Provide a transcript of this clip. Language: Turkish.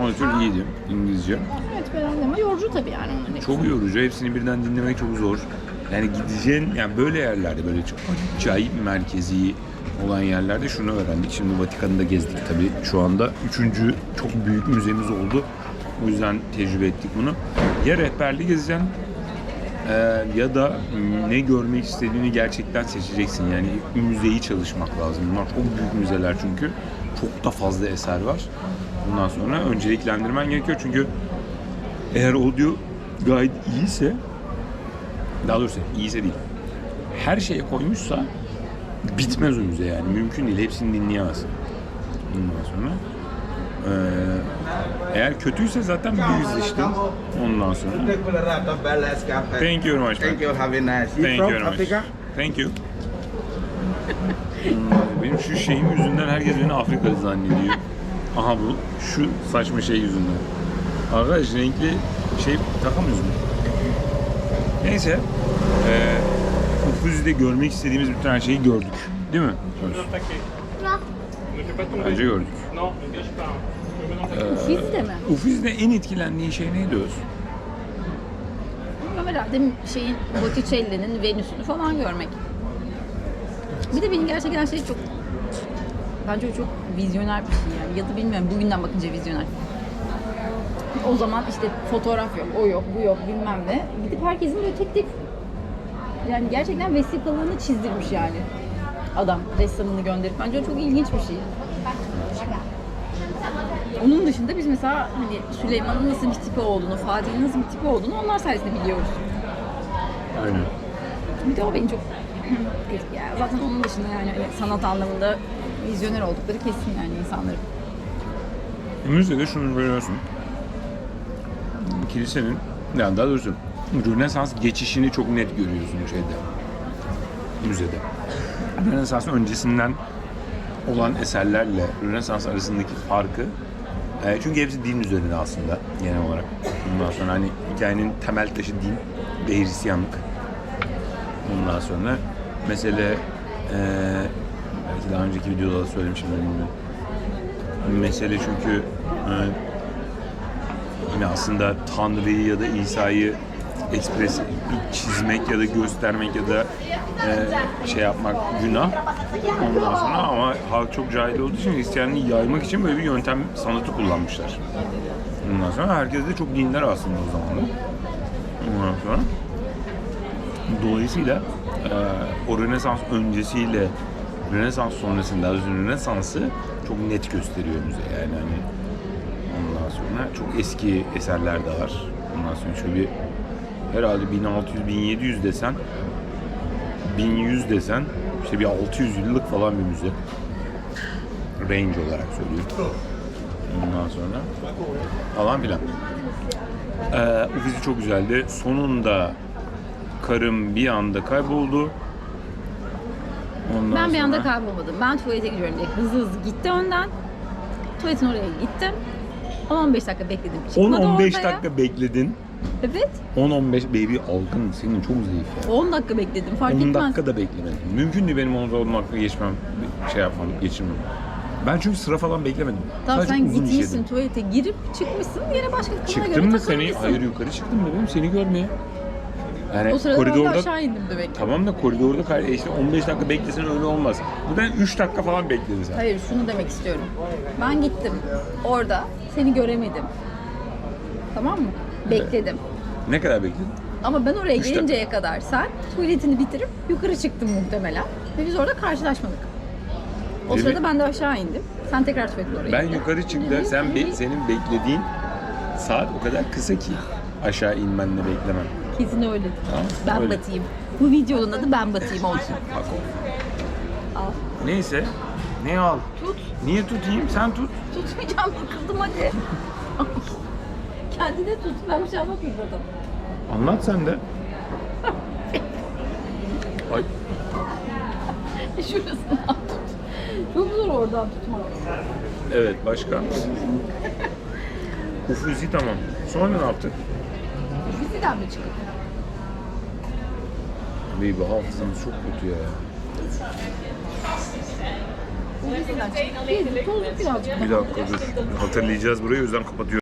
Monitör iyiydi İngilizce. Evet beğendim ama yorucu tabii yani onların hepsi. Çok yorucu. Hepsini birden dinlemek çok zor. Yani gideceğin, yani böyle yerlerde böyle çok acayip merkezi olan yerlerde şunu öğrendik. Şimdi Vatikan'ı da gezdik tabii. Şu anda üçüncü çok büyük müzemiz oldu. O yüzden tecrübe ettik bunu. Ya rehberli gezeceksin e, ya da ne görmek istediğini gerçekten seçeceksin. Yani müzeyi çalışmak lazım. Bunlar çok büyük müzeler çünkü. Çok da fazla eser var. Bundan sonra önceliklendirmen gerekiyor çünkü eğer audio guide iyiyse daha doğrusu iyiyse değil her şeye koymuşsa bitmez o müze yani mümkün değil hepsini dinleyemezsin ondan sonra eğer kötüyse zaten bir yüzleştin ondan sonra thank you very much. Thank you. Have a nice. Thank you very much. Thank you. Benim şu şeyim yüzünden herkes beni Afrikalı zannediyor. Aha bu şu saçma şey yüzünden. Arkadaş renkli şey takamıyoruz mu? Neyse. Eee Ufuzi'de görmek istediğimiz bütün her şeyi gördük. Değil mi? Bence gördük. Mi? Ufuzi'de en etkilendiğin şey neydi Öz? Herhalde şeyin Botticelli'nin Venüs'ünü falan görmek. Bir de benim gerçekten şey çok bence çok vizyoner bir şey yani. Ya da bilmiyorum bugünden bakınca vizyoner. O zaman işte fotoğraf yok, o yok, bu yok, bilmem ne. Gidip herkesin böyle tek tek yani gerçekten vesikalığını çizdirmiş yani. Adam ressamını gönderip. Bence o çok ilginç bir şey. Onun dışında biz mesela hani Süleyman'ın nasıl bir tipi olduğunu, Fatih'in nasıl bir tipi olduğunu onlar sayesinde biliyoruz. Aynen. Bir de o beni çok ya zaten onun dışında yani hani sanat anlamında vizyoner oldukları kesin yani insanların. Müzede şunu görüyorsun. Kilisenin, yani daha doğrusu Rönesans geçişini çok net görüyorsun şeyde. Müzede. Rönesans öncesinden olan eserlerle Rönesans arasındaki farkı e, çünkü hepsi din üzerine aslında genel olarak. Bundan sonra hani hikayenin temel taşı din ve Hristiyanlık. Ondan sonra mesele e, belki daha önceki videoda da söylemişim bilmiyorum mesele çünkü e, yine aslında Tanrı'yı ya da İsa'yı ekspres çizmek ya da göstermek ya da e, şey yapmak günah. Ondan sonra ama halk çok cahil olduğu için Hristiyanlığı yaymak için böyle bir yöntem sanatı kullanmışlar. Ondan sonra herkes de çok dinler aslında o zaman da. Ondan sonra Dolayısıyla e, o Rönesans öncesiyle Rönesans sonrasında Rönesans'ı çok net gösteriyor müze yani hani ondan sonra çok eski eserler de var. Ondan sonra şöyle bir herhalde 1600 1700 desen 1100 desen işte bir 600 yıllık falan bir müze. Range olarak söylüyorum. Ondan sonra falan filan. Ee, Ufisi çok güzeldi. Sonunda karım bir anda kayboldu. Ondan ben bir sonra- anda kaybolmadım. Ben tuvalete gidiyorum diye hızlı hızlı gitti önden. Tuvaletin oraya gittim. 10-15 dakika bekledim. Çıkmadı 10-15 ortaya. dakika bekledin. Evet. 10-15 baby algın senin çok zayıf ya. 10 dakika bekledim. Fark 10 etmez. dakika da beklemedim. Mümkün değil benim 10 dakika geçmem, şey yapmam, geçirmem. Ben çünkü sıra falan beklemedim. Tamam Sadece sen gitmişsin tuvalete girip çıkmışsın. Yine başka kılına göre Çıktım mı seni, hayır yukarı çıktım bebeğim seni görmeye. Yani O sırada ben de koridorda, aşağı indim demek. tamam da koridorda kay- işte 15 dakika beklesen öyle olmaz. Buradan 3 dakika falan bekledin sen. Hayır şunu demek istiyorum. Ben gittim. Orada seni göremedim. Tamam mı? Bekledim. Ne kadar bekledin? Ama ben oraya Üç gelinceye kadar sen tuvaletini bitirip yukarı çıktın muhtemelen. Ve biz orada karşılaşmadık. O Benim- sırada ben de aşağı indim. Sen tekrar tuvalete oraya Ben gittin. yukarı çıktım. Sen be- senin beklediğin saat o kadar kısa ki aşağı inmenle beklemem. Kesin öyle. Tamam, Ben öyle. batayım. Bu videonun adı ben batayım olsun. Bak o. Al. Neyse. Ne al? Tut. Niye tutayım? Sen tut. Tutmayacağım sıkıldım hadi. Kendine tut. Ben bir şey anlatmayayım zaten. Anlat sen de. Ay. Şurasından tut. Çok zor oradan tutmak. Evet başka. Ufuzi tamam. Sonra ne yaptık? Bizden mi çıkıp? Baby hafızamız çok kötü ya. Tozluk birazcık Bir dakika dur. Hatırlayacağız burayı o yüzden kapatıyorum.